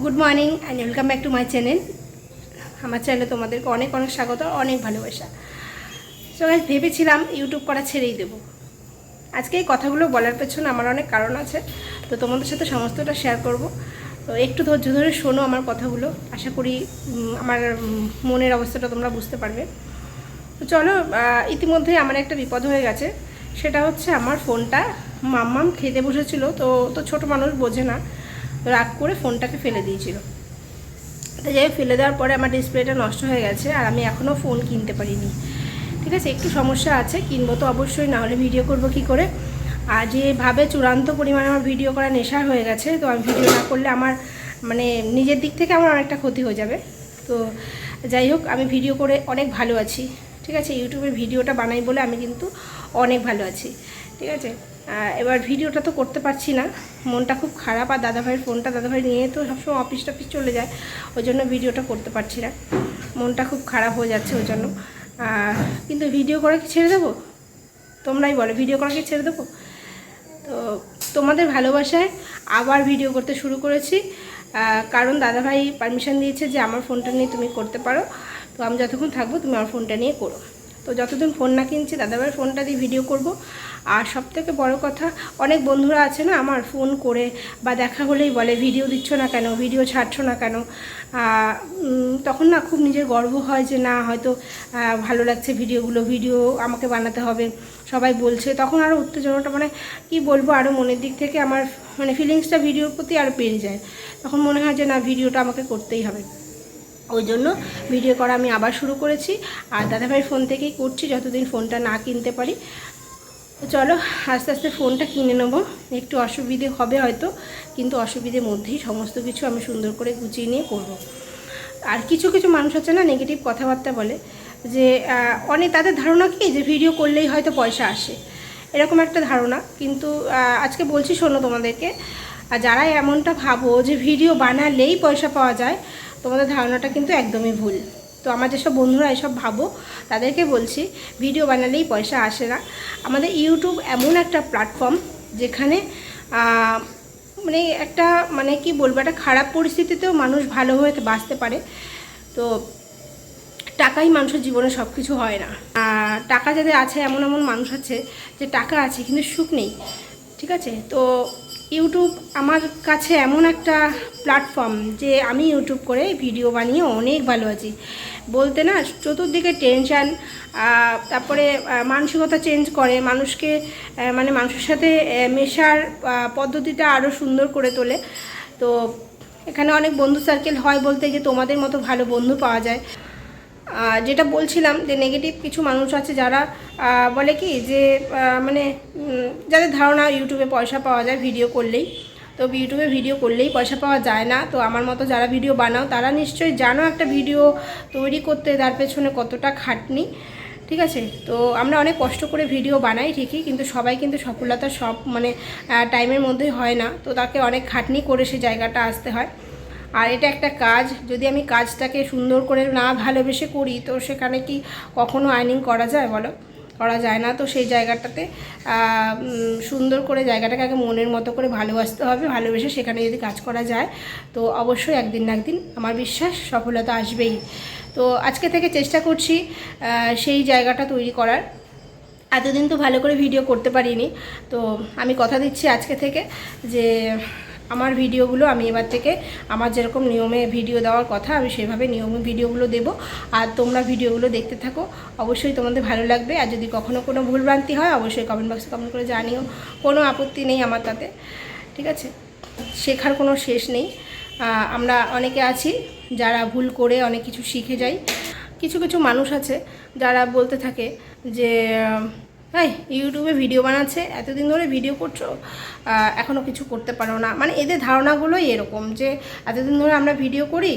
Good morning and welcome back to my channel আমার চ্যানেলে তোমাদেরকে অনেক অনেক স্বাগত অনেক ভালোবাসা। সো গাইজ ভেবেছিলাম ইউটিউব করা ছেড়েই দেবো। আজকে এই কথাগুলো বলার পেছনে আমার অনেক কারণ আছে তো তোমাদের সাথে সমস্তটা শেয়ার করব। তো একটু ধৈর্য ধরে শোনো আমার কথাগুলো। আশা করি আমার মনের অবস্থাটা তোমরা বুঝতে পারবে। তো চলো আহ, ইতিমধ্যেই আমার একটা বিপদ হয়ে গেছে। সেটা হচ্ছে আমার ফোনটা মাম্মাম খেতে বসেছিল তো তো ছোট মানুষ বোঝে না। রাগ করে ফোনটাকে ফেলে দিয়েছিল। তো যাই ফেলে দেওয়ার পরে আমার ডিসপ্লেটা নষ্ট হয়ে গেছে আর আমি এখনও ফোন কিনতে পারিনি। ঠিক আছে, একটু সমস্যা আছে, কিনবো তো অবশ্যই না হলে ভিডিও করব কি করে? আর যেভাবে চূড়ান্ত পরিমাণে আমার ভিডিও করা নেশা হয়ে গেছে, তো আমি ভিডিও না করলে আমার মানে নিজের দিক থেকে আমার অনেকটা ক্ষতি হয়ে যাবে। তো যাই হোক, আমি ভিডিও করে অনেক ভালো আছি। ঠিক আছে ইউটিউবে ভিডিওটা বানাই বলে আমি কিন্তু অনেক ভালো আছি। ঠিক আছে? এবার ভিডিওটা তো করতে পারছি না। মনটা খুব খারাপ আর দাদাভাইয়ের ফোনটা, দাদাভাই নিয়ে তো সবসময় অফিস টফিস চলে যায়, ওই জন্য ভিডিওটা করতে পারছি না। মনটা খুব খারাপ হয়ে যাচ্ছে ওই জন্য। কিন্তু ভিডিও করা কি ছেড়ে দেবো? তোমরাই বলো ভিডিও করা কি ছেড়ে দেবো? তো তোমাদের ভালোবাসায় আবার ভিডিও করতে শুরু করেছি। কারণ দাদাভাই পারমিশন দিয়েছে যে আমার ফোনটা নিয়ে তুমি করতে পারো। তো আমি যতক্ষণ থাকব তুমি আমার ফোনটা নিয়ে করো। তো যতদিন ফোন না কিনছি, দাদাভাইয়ের ফোনটা দিয়ে ভিডিও করব। আর সব থেকে বড়ো কথা, অনেক বন্ধুরা আছে না, আমার ফোন করে বা দেখা হলেই বলে ভিডিও দিচ্ছ না কেন? ভিডিও ছাড়ছো না কেন? তখন না খুব নিজের গর্ব হয় যে, না, হয়তো ভালো লাগছে ভিডিওগুলো ভিডিও আমাকে বানাতে হবে। সবাই বলছে, তখন আরও উত্তেজনাটা মানে কি বলব আরও মনের দিক থেকে আমার মানে ফিলিংসটা ভিডিওর প্রতি আরও বেড়ে যায়। তখন মনে হয় যে, না ভিডিওটা আমাকে করতেই হবে। ওই জন্য ভিডিও করা আমি আবার শুরু করেছি। আর দাদাভাই ফোন থেকেই করছি, যতদিন ফোনটা না কিনতে পারি। চলো, আস্তে আস্তে ফোনটা কিনে নেব। একটু অসুবিধে হবে হয়তো, কিন্তু অসুবিধের মধ্যেই সমস্ত কিছু আমি সুন্দর করে গুছিয়ে নিয়ে করব। আর কিছু কিছু মানুষ হচ্ছে না নেগেটিভ কথাবার্তা বলে, যে অনেক তাদের ধারণা কি, যে ভিডিও করলেই হয়তো পয়সা আসে। এরকম একটা ধারণা, কিন্তু আজকে বলছি শোনো তোমাদেরকে আর যারা এমনটা ভাবো যে ভিডিও বানালেই পয়সা পাওয়া যায় তোমাদের ধারণাটা কিন্তু একদমই ভুল। তো আমার যেসব বন্ধুরা এসব ভাবো, তাদেরকে বলছি, ভিডিও বানালেই পয়সা আসে না। আমাদের ইউটিউব এমন একটা প্ল্যাটফর্ম যেখানে মানে একটা মানে কি বলব, একটা খারাপ পরিস্থিতিতেও মানুষ ভালো হয়ে বাঁচতে পারে। তো টাকাই মানুষের জীবনে সব কিছু হয় না। টাকা যাদের আছে, এমন এমন মানুষ আছে যে টাকা আছে, কিন্তু সুখ নেই। ঠিক আছে? তো ইউটিউব আমার কাছে এমন একটা প্ল্যাটফর্ম যে আমি ইউটিউব করে ভিডিও বানিয়ে অনেক ভালো আছি। বলতে না, চতুর্দিকে টেনশান তারপরে মানসিকতা চেঞ্জ করে, মানুষকে মানে মানুষের সাথে মেশার পদ্ধতিটা আরও সুন্দর করে তোলে। তো এখানে অনেক বন্ধু সার্কেল হয় বলতে যে তোমাদের মতো ভালো বন্ধু পাওয়া যায়। যেটা বলছিলাম যে নেগেটিভ কিছু মানুষ আছে যারা বলে কি যে মানে যাদের ধারণা ইউটিউবে পয়সা পাওয়া যায় ভিডিও করলেই। তো ইউটিউবে ভিডিও করলেই পয়সা পাওয়া যায় না। তো আমার মতো যারা ভিডিও বানাও, তারা নিশ্চয়ই জানো একটা ভিডিও তৈরি করতে, তার পেছনে কতটা খাটনি। ঠিক আছে? তো আমরা অনেক কষ্ট করে ভিডিও বানাই, ঠিকই, কিন্তু সবাই কিন্তু সফলতা সব মানে টাইমের মধ্যেই হয় না। তো তাকে অনেক খাটনি করে সে জায়গাটা আসতে হয়। আর এটা একটা কাজ, যদি আমি কাজটাকে সুন্দর করে না ভালোবেসে করি, তো সেখানে কি কখনো আর্নিং করা যায় বলো? করা যায় না, তো সেই জায়গাটাতে সুন্দর করে জায়গাটাকে আগে মনের মতো করে ভালোবাসতে হবে, ভালোবেসে সেখানে যদি কাজ করা যায়, তো অবশ্যই একদিন না একদিন আমার বিশ্বাস সফলতা আসবেই। তো আজকে থেকে চেষ্টা করছি সেই জায়গাটা তৈরি করার। এতদিন তো ভালো করে ভিডিও করতে পারিনি, তো আমি কথা দিচ্ছি আজকে থেকে যে আমার ভিডিওগুলো আমি এবার থেকে আমার যেরকম নিয়মে ভিডিও দেওয়ার কথা, আমি সেভাবে নিয়মে ভিডিওগুলো দেব। আর তোমরা ভিডিওগুলো দেখতে থাকো। অবশ্যই তোমাদের ভালো লাগবে। আর যদি কখনও কোনো ভুলভ্রান্তি হয়, অবশ্যই কমেন্ট বক্সে কমেন্ট করে জানিও। কোনো আপত্তি নেই আমার তাতে। ঠিক আছে? শেখার কোনো শেষ নেই। আমরা অনেকে আছি যারা ভুল করে অনেক কিছু শিখে যাই। কিছু কিছু মানুষ আছে যারা বলতে থাকে যে এই ইউটিউবে ভিডিও বানাচ্ছে, এতদিন ধরে ভিডিও করছ এখনও কিছু করতে পারো না। মানে এদের ধারণাগুলোই এরকম যে, এতদিন ধরে আমরা ভিডিও করি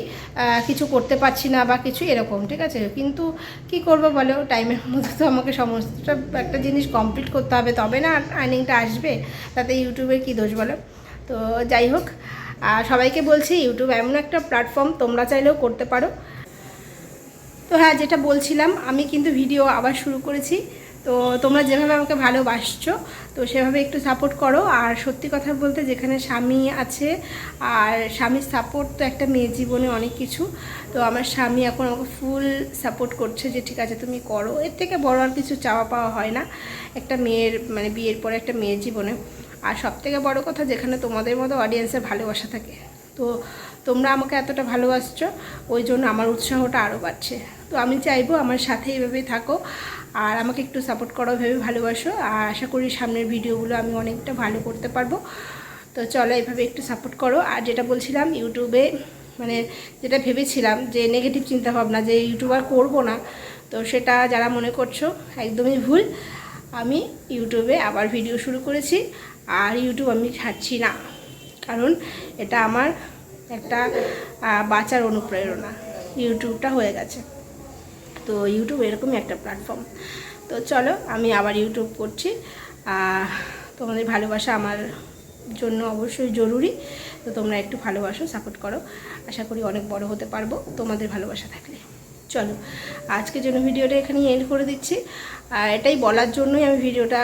কিছু করতে পারছি না বা কিছু এরকম, ঠিক আছে? কিন্তু কি করব বলো? টাইমের মধ্যে তো আমাকে সমস্ত একটা জিনিস কমপ্লিট করতে হবে, তবে না আর্নিংটা আসবে, তাতে ইউটিউবের কী দোষ বলো? তো যাই হোক সবাইকে বলছি ইউটিউব এমন একটা প্ল্যাটফর্ম তোমরা চাইলেও করতে পারো। তো হ্যাঁ যেটা বলছিলাম, আমি কিন্তু ভিডিও আবার শুরু করেছি। তো তোমরা যেভাবে আমাকে ভালোবাসছো, তো সেভাবে একটু সাপোর্ট করো। আর সত্যি কথা বলতে যেখানে স্বামী আছে, আর স্বামীর সাপোর্ট তো একটা মেয়ের জীবনে অনেক কিছু। তো আমার স্বামী এখন আমাকে ফুল সাপোর্ট করছে যে, ঠিক আছে, তুমি করো। এর থেকে বড় আর কিছু চাওয়া পাওয়া হয় না একটা মেয়ের মানে বিয়ের পরে একটা মেয়ের জীবনে। আর সব থেকে বড়ো কথা, যেখানে তোমাদের মতো অডিয়েন্সের ভালোবাসা থাকে। তো তোমরা আমাকে এতটা ভালোবাসছো, ওই জন্য আমার উৎসাহটা আরও বাড়ছে। তো আমি চাইব আমার সাথে এইভাবেই থাকো, আর আমাকে একটু সাপোর্ট করো, ভেবে ভালোবাসো, আর আশা করি সামনের ভিডিওগুলো আমি অনেকটা ভালো করতে পারব। তো চলো এইভাবে একটু সাপোর্ট করো, আর যেটা বলছিলাম ইউটিউবে মানে যেটা ভেবেছিলাম যে নেগেটিভ চিন্তাভাবনা, যে ইউটিউবার করব না, তো সেটা যারা মনে করছ একদমই ভুল। আমি ইউটিউবে আবার ভিডিও শুরু করেছি, আর ইউটিউব আমি ছাড়ছি না। কারণ এটা আমার একটা বাঁচার অনুপ্রেরণা। ইউটিউবটা হয়ে গেছে। তো ইউটিউব এরকমই একটা প্ল্যাটফর্ম তো চলো, আমি আবার ইউটিউব করছি। তোমাদের ভালোবাসা আমার জন্য অবশ্যই জরুরি। তো তোমরা একটু ভালোবাসো সাপোর্ট করো। আশা করি অনেক বড় হতে পারব তোমাদের ভালোবাসা থাকলে। চলো, আজকের জন্য ভিডিওটা এখানে এন্ড করে দিচ্ছি। এটাই বলার জন্যই আমি ভিডিওটা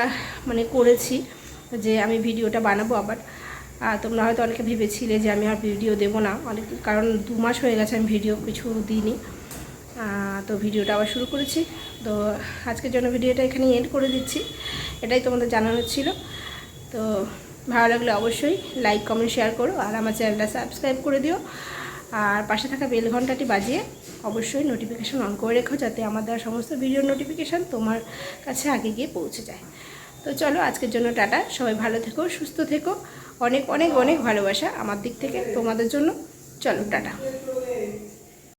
মানে করেছি যে আমি ভিডিওটা বানাবো আবার। তোমরা হয়তো অনেকে ভেবেছিলে যে আমি আর ভিডিও দেবো না। অনেক কারণ দু মাস হয়ে গেছে আমি ভিডিও কিছু দিইনি। তো ভিডিওটা আবার শুরু করেছি। তো আজকের জন্য ভিডিওটা এখানে এন্ড করে দিচ্ছি। এটাই তোমাদের জানানোর ছিল। তো ভালো লাগলে অবশ্যই লাইক কমেন্ট শেয়ার করো আর আমার চ্যানেলটা সাবস্ক্রাইব করে দিও। আর পাশে থাকা বেল ঘন্টাটি বাজিয়ে অবশ্যই নোটিফিকেশান অন করে রেখো যাতে আমার দেওয়া সমস্ত ভিডিওর নোটিফিকেশান তোমার কাছে আগে গিয়ে পৌঁছে যায়। তো চলো আজকের জন্য টাটা। সবাই ভালো থেকো, সুস্থ থেকো। অনেক অনেক অনেক ভালোবাসা আমার দিক থেকে তোমাদের জন্য। চলো টাটা।